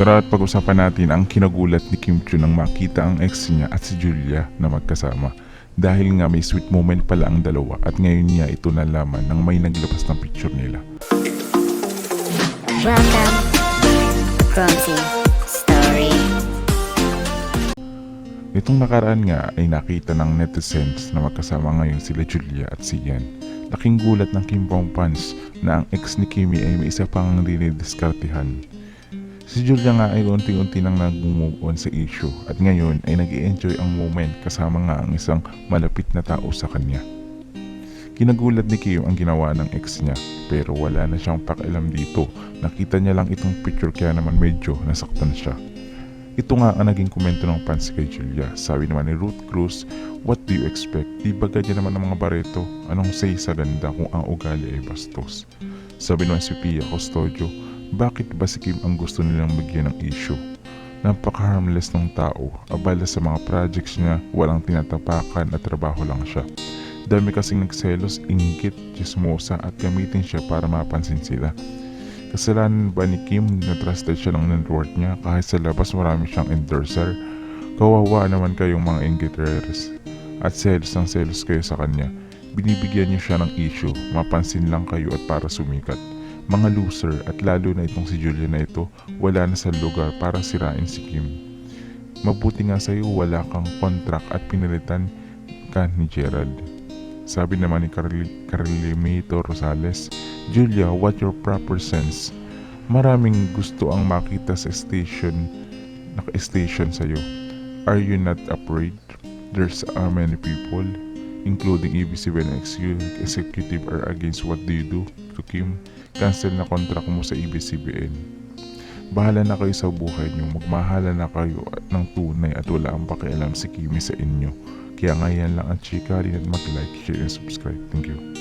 Tara at pag-usapan natin ang kinagulat ni Kim Chu nang makita ang ex niya at si Julia na magkasama. Dahil nga may sweet moment pala ang dalawa at ngayon niya ito nalaman nang may naglabas ng picture nila. Welcome, Clumsy Story. Itong nakaraan nga ay nakita ng netizens na magkasama ngayon sila Julia at si Yan. Laking gulat ng Kim Pong fans na ang ex ni Kimi ay may isa pang dinidiskartehan. Si Julia nga ay unti-unti nang nag-move on sa issue at ngayon ay nag enjoy ang moment kasama nga ang isang malapit na tao sa kanya. Kinagulat ni Kim ang ginawa ng ex niya pero wala na siyang pakialam dito. Nakita niya lang itong picture kaya naman medyo nasaktan siya. Ito nga ang naging komento ng fans kay Julia. Sabi naman ni Ruth Cruz, What do you expect? Di ba ganyan naman ang mga bareto? Anong say sa ganda kung ang ugali ay bastos? Sabi naman si Pia Custodio, bakit ba si Kim ang gusto nilang bigyan ng issue? Napaka-harmless ng tao, abala sa mga projects niya, walang tinatapakan at trabaho lang siya. Dami kasing nagselos, inggit, chismosa at gamitin siya para mapansin sila. Kasalanan ba ni Kim na trusted siya ng net worth niya kahit sa labas marami siyang endorser? Kawawa naman kayong mga inggiteres. At selos ng selos kayo sa kanya. Binibigyan niyo siya ng issue, mapansin lang kayo at para sumikat. Mga loser at lalo na itong si Julia na ito, wala na sa lugar para sirain si Kim. Mabuti nga sa'yo wala kang contract at pinalitan ka ni Gerald. Sabi naman ni Carli- Carlimito Rosales, Julia, what your proper sense? Maraming gusto ang makita sa station, naka-station sa'yo. Are you not afraid? There's are many people, including EBC execu- executive are against what do you do to Kim? Cancel na contract mo sa EBCBN. Bahala na kayo sa buhay niyo, magmahala na kayo ng tunay at wala ang pakialam si Kimi sa inyo. Kaya ngayon lang ang chika rin at mag-like, share, and subscribe. Thank you.